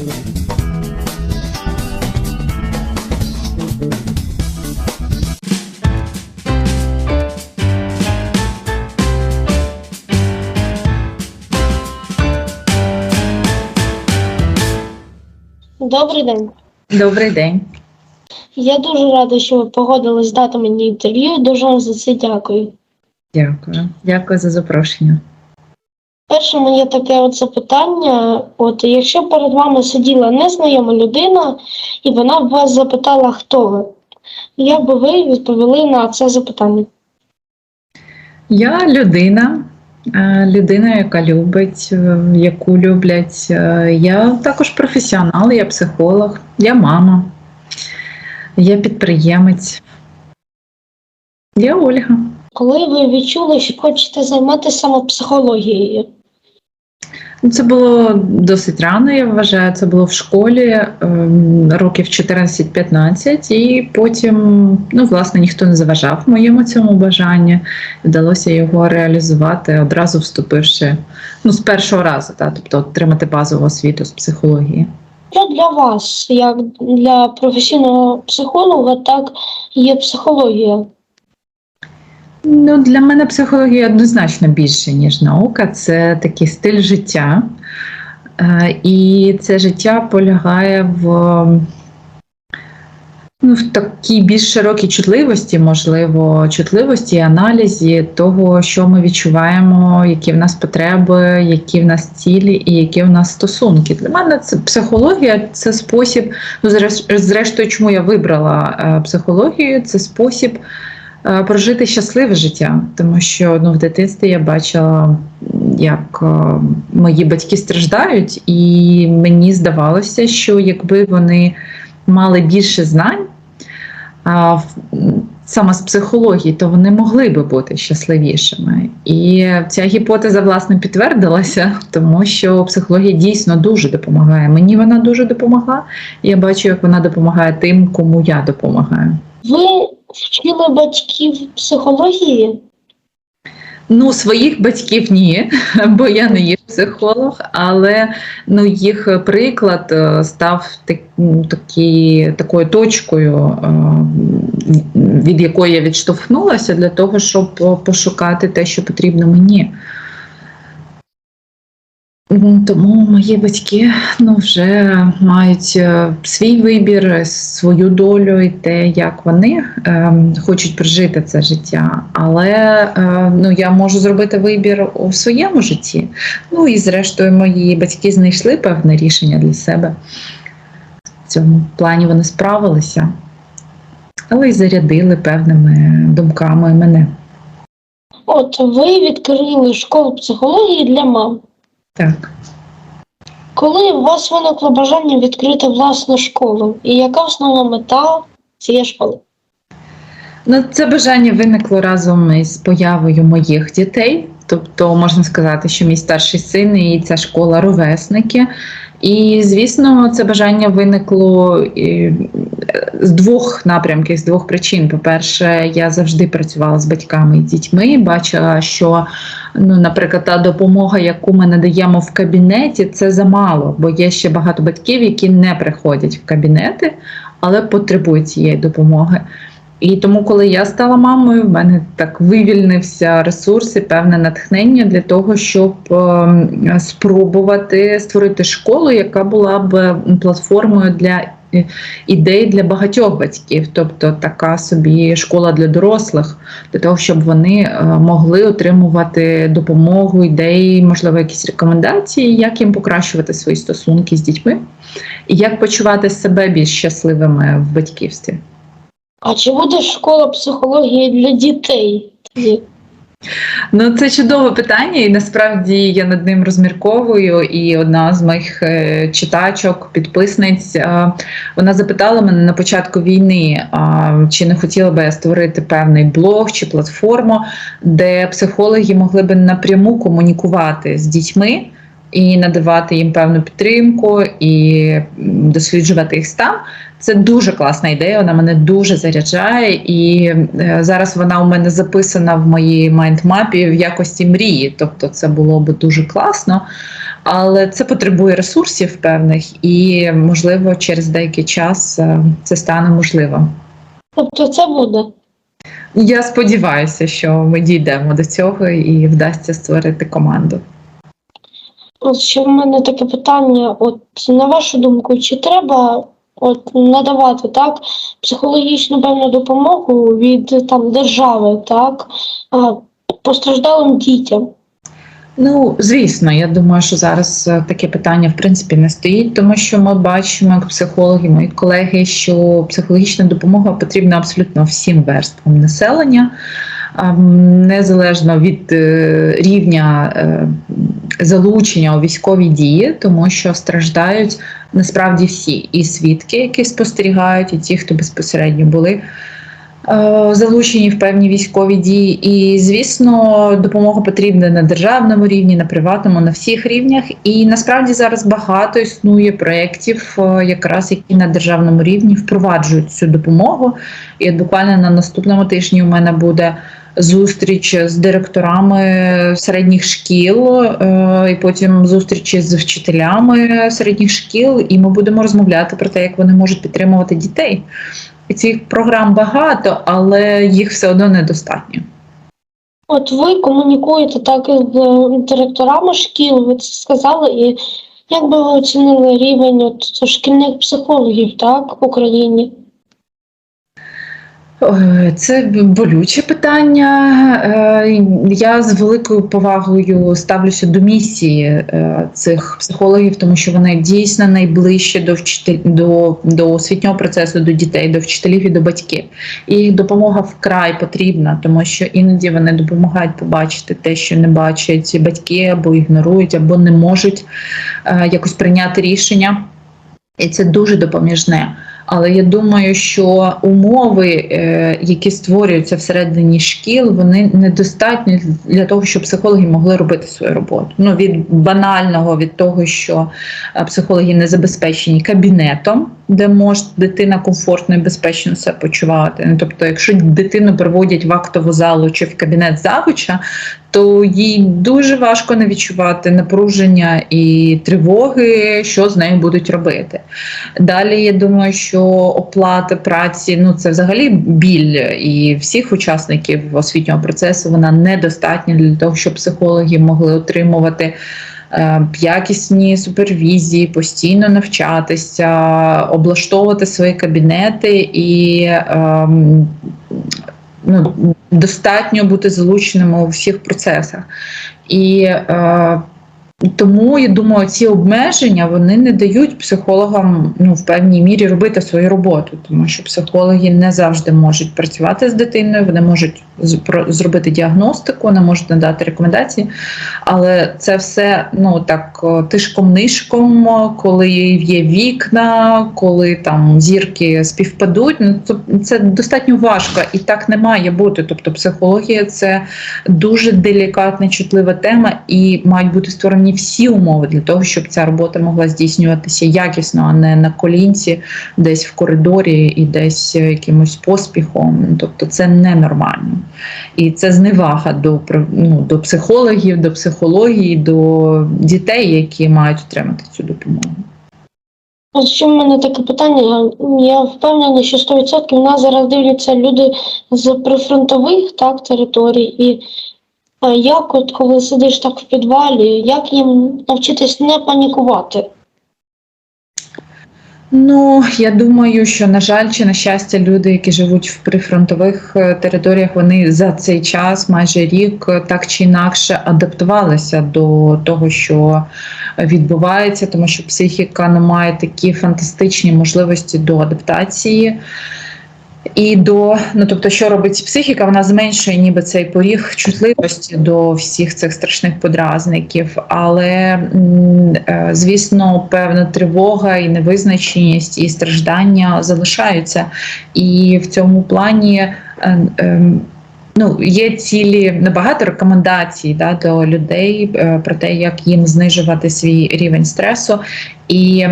Добрий день. Добрий день. Я дуже рада, що ви погодились дати мені інтерв'ю. Дуже вам за це дякую. Дякую. Дякую за запрошення. Перше моє таке от запитання: от якщо перед вами сиділа незнайома людина, і вона б вас запитала, хто ви, як би ви відповіли на це запитання? Я людина, е, людина, яка любить, е, яку люблять. Е, Я також професіонал, я психолог, я мама, я підприємець. Я Ольга. Коли ви відчули, що хочете займатися саме психологією? Це було досить рано, я вважаю. Це було в школі ем, років 14-15, і потім, ну, власне, ніхто не заважав моєму цьому бажанню. Вдалося його реалізувати одразу вступивши ну, з першого разу, та, тобто отримати базову освіту з психології. Що для вас, як для професійного психолога, так є психологія? Ну, для мене психологія однозначно більше, ніж наука. Це такий стиль життя. Е, І це життя полягає в, ну, в такій більш широкій чутливості, можливо, чутливості і аналізі того, що ми відчуваємо, які в нас потреби, які в нас цілі і які в нас стосунки. Для мене це психологія це спосіб, ну, зрештою, чому я вибрала е, психологію, це спосіб прожити щасливе життя, тому що ну, в дитинстві я бачила, як е, мої батьки страждають, і мені здавалося, що якби вони мали більше знань саме з психології, то вони могли би бути щасливішими. І ця гіпотеза власне підтвердилася, тому що психологія дійсно дуже допомагає. Мені вона дуже допомогла. Я бачу, як вона допомагає тим, кому я допомагаю. Ви вчили батьків психології? Ну, своїх батьків ні, бо я не є психолог, але ну, їх приклад е, став так, такі, такою точкою, е, від якої я відштовхнулася для того, щоб е, пошукати те, що потрібно мені. Тому мої батьки ну, вже мають е, свій вибір, е, свою долю і те, як вони е, хочуть прожити це життя. Але е, ну, я можу зробити вибір у своєму житті. Ну і зрештою, мої батьки знайшли певне рішення для себе. В цьому плані вони справилися, але й зарядили певними думками мене. От ви відкрили школу психології для мам. Так. Коли у вас виникло бажання відкрити власну школу, і яка основна мета цієї школи? Ну, це бажання виникло разом із появою моїх дітей. Тобто, можна сказати, що мій старший син і ця школа ровесники. І, звісно, це бажання виникло з двох напрямків, з двох причин. По-перше, я завжди працювала з батьками і дітьми, бачила, що, ну, наприклад, та допомога, яку ми надаємо в кабінеті, це замало, бо є ще багато батьків, які не приходять в кабінети, але потребують цієї допомоги. І тому, коли я стала мамою, в мене так вивільнився ресурс і певне натхнення для того, щоб е, спробувати створити школу, яка була б платформою для е, ідей для багатьох батьків, тобто така собі школа для дорослих, для того, щоб вони е, могли отримувати допомогу, ідеї, можливо, якісь рекомендації, як їм покращувати свої стосунки з дітьми, і як почувати себе більш щасливими в батьківстві. А чи буде школа психології для дітей? Ну, це чудове питання, і насправді я над ним розмірковую. І одна з моїх е, читачок, підписниць, е, вона запитала мене на початку війни, чи не хотіла би я створити певний блог чи платформу, де психологи могли би напряму комунікувати з дітьми. І надавати їм певну підтримку, і досліджувати їх стан. Це дуже класна ідея. Вона мене дуже заряджає, і е, зараз вона у мене записана в моїй майндмапі в якості мрії. Тобто, це було би дуже класно, але це потребує ресурсів певних, і можливо через деякий час е, це стане можливо. Тобто це буде. Я сподіваюся, що ми дійдемо до цього і вдасться створити команду. Ще в мене таке питання: от на вашу думку, чи треба от надавати так психологічну певну допомогу від там держави, так постраждалим дітям? Ну, звісно, я думаю, що зараз е, таке питання в принципі не стоїть, тому що ми бачимо, як психологи, мої колеги, що психологічна допомога потрібна абсолютно всім верствам населення, незалежно від е, рівня е, залучення у військові дії, тому що страждають насправді всі і свідки, які спостерігають, і ті, хто безпосередньо були е, залучені в певні військові дії. І, звісно, допомога потрібна на державному рівні, на приватному, на всіх рівнях. І насправді зараз багато існує проєктів, е, якраз які на державному рівні впроваджують цю допомогу. І от буквально на наступному тижні у мене буде. Зустріч з директорами середніх шкіл, е, і потім зустрічі з вчителями середніх шкіл, і ми будемо розмовляти про те, як вони можуть підтримувати дітей. І цих програм багато, але їх все одно недостатньо. От ви комунікуєте так з е, директорами шкіл, ви це сказали, і як би ви оцінили рівень от шкільних психологів так в Україні? Це болюче питання. Е, Я з великою повагою ставлюся до місії е, цих психологів, тому що вони дійсно найближче до вчитель до, до освітнього процесу, до дітей, до вчителів і до батьків. І їх допомога вкрай потрібна, тому що іноді вони допомагають побачити те, що не бачать батьки або ігнорують, або не можуть е, якось прийняти рішення. І це дуже допоміжне. Але я думаю, що умови, е, які створюються всередині шкіл, вони недостатні для того, щоб психологи могли робити свою роботу. Ну від банального, від того, що е, психологи не забезпечені кабінетом, де може дитина комфортно і безпечно себе почувати. Ну, Тобто, якщо дитину приводять в актову залу чи в кабінет завуча, то їй дуже важко не відчувати напруження і тривоги, що з нею будуть робити. Далі я думаю, що оплата праці ну це взагалі біль і всіх учасників освітнього процесу вона недостатня для того, щоб психологи могли отримувати. Е, Якісні супервізії, постійно навчатися, облаштовувати свої кабінети і ем, ну, достатньо бути залученими у всіх процесах. І е, тому я думаю, ці обмеження вони не дають психологам ну, в певній мірі робити свою роботу, тому що психологи не завжди можуть працювати з дитиною, вони можуть зробити діагностику, вони можуть надати рекомендації, але це все ну так тишком-нишком, коли є вікна, коли там зірки співпадуть. Ну це достатньо важко і так не має бути. Тобто, психологія це дуже делікатна, чутлива тема, і мають бути створені всі умови для того, щоб ця робота могла здійснюватися якісно, а не на колінці, десь в коридорі і десь е, якимось поспіхом. Тобто, це ненормально. І це зневага до ну, до психологів, до психології, до дітей, які мають отримати цю допомогу. От ще в мене таке питання. Я впевнена, що 100% нас зараз дивляться люди з прифронтових так, територій. І е, як, от коли сидиш так в підвалі, як їм навчитись не панікувати? Ну, я думаю, що на жаль, чи на щастя, люди, які живуть в прифронтових е, територіях, вони за цей час, майже рік, е, так чи інакше адаптувалися до того, що відбувається, тому що психіка не має такі фантастичні можливості до адаптації. І до ну тобто, що робить психіка, вона зменшує ніби цей поріг чутливості до всіх цих страшних подразників. Але е, звісно, певна тривога і невизначеність і страждання залишаються. І в цьому плані. е, ем, ну, є цілі небагато рекомендацій да, до людей е, про те, як їм знижувати свій рівень стресу. І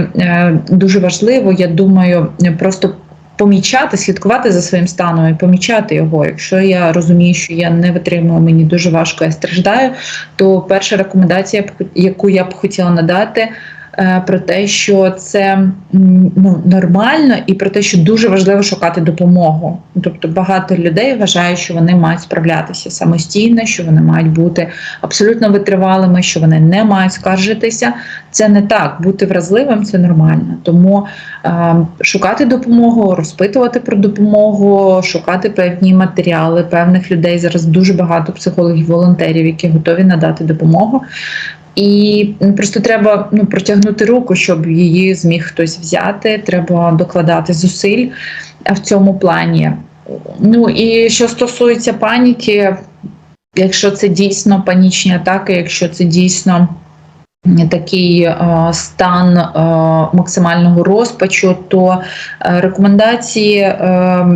дуже важливо, я думаю, просто помічати, слідкувати за своїм станом і помічати його. Якщо я розумію, що я не витримую, мені дуже важко, я страждаю, то перша рекомендація, яку я б хотіла надати. Е, Про те, що це ну, нормально, і про те, що дуже важливо шукати допомогу. Тобто багато людей вважають, що вони мають справлятися самостійно, що вони мають бути абсолютно витривалими, що вони не мають скаржитися. Це не так. Бути вразливим це нормально. Тому е, шукати допомогу, розпитувати про допомогу, шукати певні матеріали певних людей. Зараз дуже багато психологів, волонтерів, які готові надати допомогу. І просто треба ну, протягнути руку, щоб її зміг хтось взяти. Треба докладати зусиль в цьому плані. Ну і що стосується паніки, якщо це дійсно панічні атаки, якщо це дійсно такий е, стан е, максимального розпачу, то е, рекомендації. Е,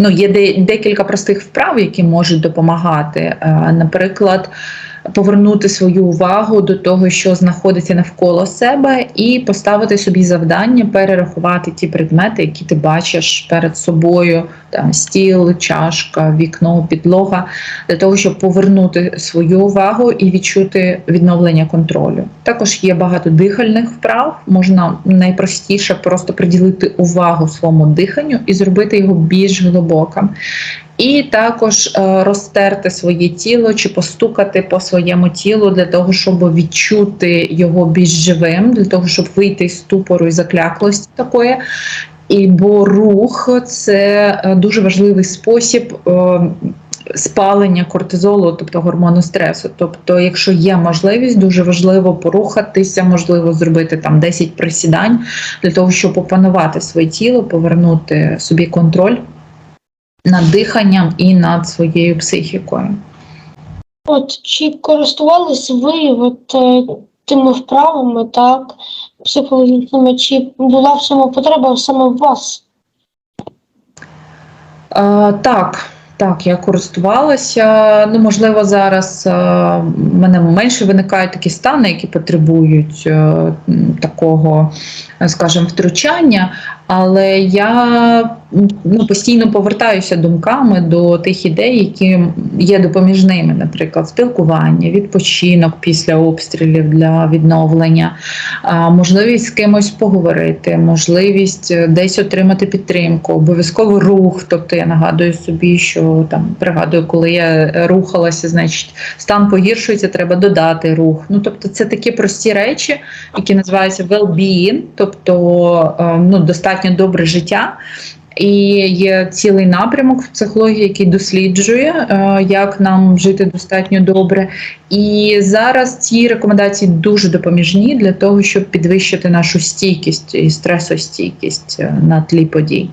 Ну, є де, декілька простих вправ, які можуть допомагати. Е, Наприклад, повернути свою увагу до того, що знаходиться навколо себе, і поставити собі завдання перерахувати ті предмети, які ти бачиш перед собою, там стіл, чашка, вікно, підлога, для того, щоб повернути свою увагу і відчути відновлення контролю. Також є багато дихальних вправ. Можна найпростіше просто приділити увагу своєму диханню і зробити його більш глибоким. І також е, розтерти своє тіло чи постукати по своєму тілу для того, щоб відчути його більш живим, для того, щоб вийти з ступору і закляклості такої. І бо рух це е, дуже важливий спосіб. е, Спалення кортизолу, тобто гормону стресу. Тобто, якщо є можливість, дуже важливо порухатися, можливо, зробити там 10 присідань для того, щоб опанувати своє тіло, повернути собі контроль над диханням і над своєю психікою. От чи користувались ви от, е, тими вправами, так, психологічними, чи була в цьому потреба саме в вас? Е, так, так, я користувалася. Ну, можливо, зараз е, в мене менше виникають такі стани, які потребують такого, скажімо, втручання. Але я ну, постійно повертаюся думками до тих ідей, які є допоміжними, наприклад, спілкування, відпочинок після обстрілів для відновлення, можливість з кимось поговорити, можливість десь отримати підтримку, обов'язково рух. Тобто я нагадую собі, що там пригадую, коли я рухалася, значить стан погіршується, треба додати рух. Ну тобто, це такі прості речі, які називаються well-being, тобто е, ну, достатньо добре життя. І є цілий напрямок в психології, який досліджує, е, як нам жити достатньо добре. І зараз ці рекомендації дуже допоміжні для того, щоб підвищити нашу стійкість і стресостійкість е, на тлі подій.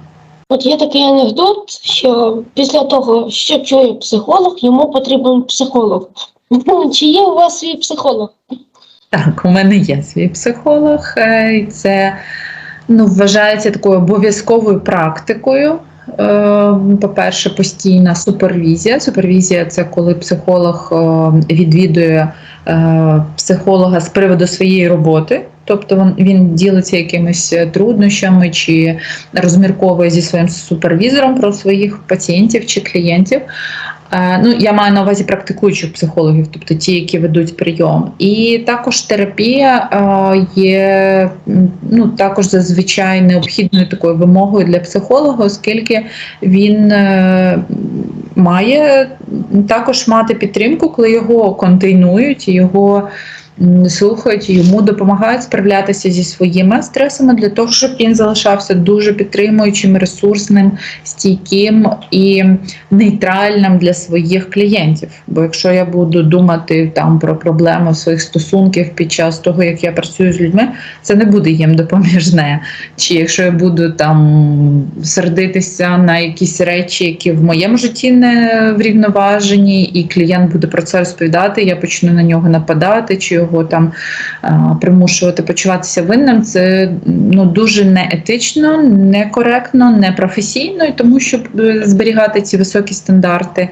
От є такий анекдот, що після того, що чує психолог, йому потрібен психолог. Чи є у вас свій психолог? Так, у мене є свій психолог, е, і це ну, вважається такою обов'язковою практикою. Е, По-перше, постійна супервізія. Супервізія це коли психолог е, відвідує е, психолога з приводу своєї роботи. Тобто він, він ділиться якимись труднощами чи розмірковує зі своїм супервізором про своїх пацієнтів чи клієнтів. Е, Ну, я маю на увазі практикуючих психологів, тобто ті, які ведуть прийом. І також терапія е, є ну, також зазвичай необхідною такою вимогою для психолога, оскільки він е, має також мати підтримку, коли його контейнують, його слухають, йому допомагають справлятися зі своїми стресами для того, щоб він залишався дуже підтримуючим, ресурсним, стійким і нейтральним для своїх клієнтів. Бо якщо я буду думати там про проблеми в своїх стосунків під час того, як я працюю з людьми, це не буде їм допоміжне. Чи якщо я буду там сердитися на якісь речі, які в моєму житті не врівноважені, і клієнт буде про це розповідати, я почну на нього нападати чи його там е, примушувати почуватися винним, це ну дуже неетично, некоректно, непрофесійно, і тому щоб е, зберігати ці високі стандарти.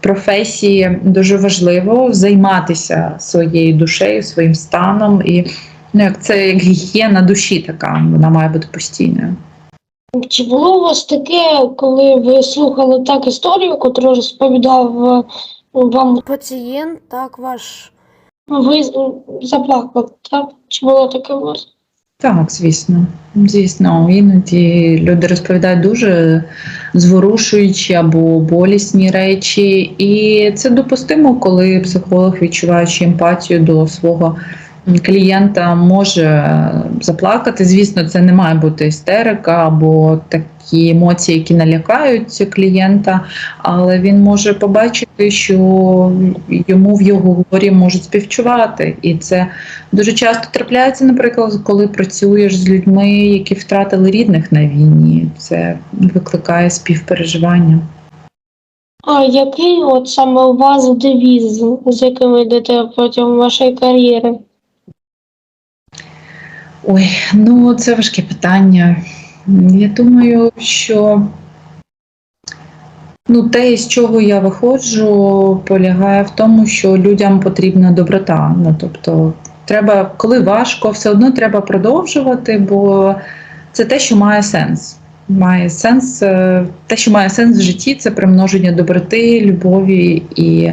Професії дуже важливо займатися своєю душею, своїм станом, і ну, як це як гігієна душі, така вона має бути постійною. Чи було у вас таке, коли ви слухали так історію, яку розповідав е, вам Пацієнт, так, ваш ви заплакали, так? Чи було таке у вас? Так, звісно. Звісно, іноді люди розповідають дуже зворушуючі або болісні речі, і це допустимо, коли психолог, відчуваючи емпатію до свого клієнта, може заплакати. Звісно, це не має бути істерика або такі емоції, які налякають клієнта, але він може побачити, що йому в його горі можуть співчувати, і це Дуже часто трапляється, наприклад, коли працюєш з людьми, які втратили рідних на війні. Це викликає співпереживання. А який от саме у вас девіз, з яким ви йдете протягом вашої кар'єри? Ой, ну це важке питання. Я думаю, що ну, те, з чого я виходжу, полягає в тому, що людям потрібна доброта. Ну, тобто, треба, коли важко, все одно треба продовжувати, бо це те, що має сенс. Має сенс, е, те, що має сенс в житті, це примноження доброти, любові і,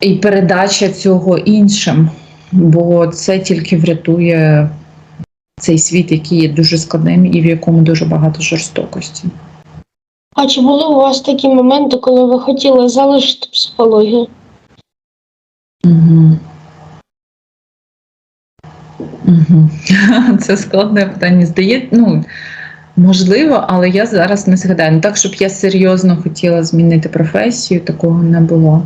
і передача цього іншим. Бо це тільки врятує цей світ, який є дуже складним і в якому дуже багато жорстокості. А чи були у вас такі моменти, коли ви хотіли залишити психологію? Угу. Угу. Це складне питання. Здається, ну, можливо, але я зараз не згадаю. Ну, так, щоб я серйозно хотіла змінити професію, такого не було.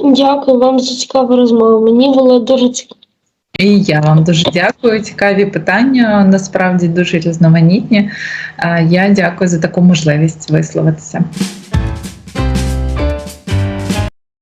Дякую вам за цікаву розмову. Мені було дуже цікаво. І я вам дуже дякую. Цікаві питання, насправді дуже різноманітні. Я дякую за таку можливість висловитися.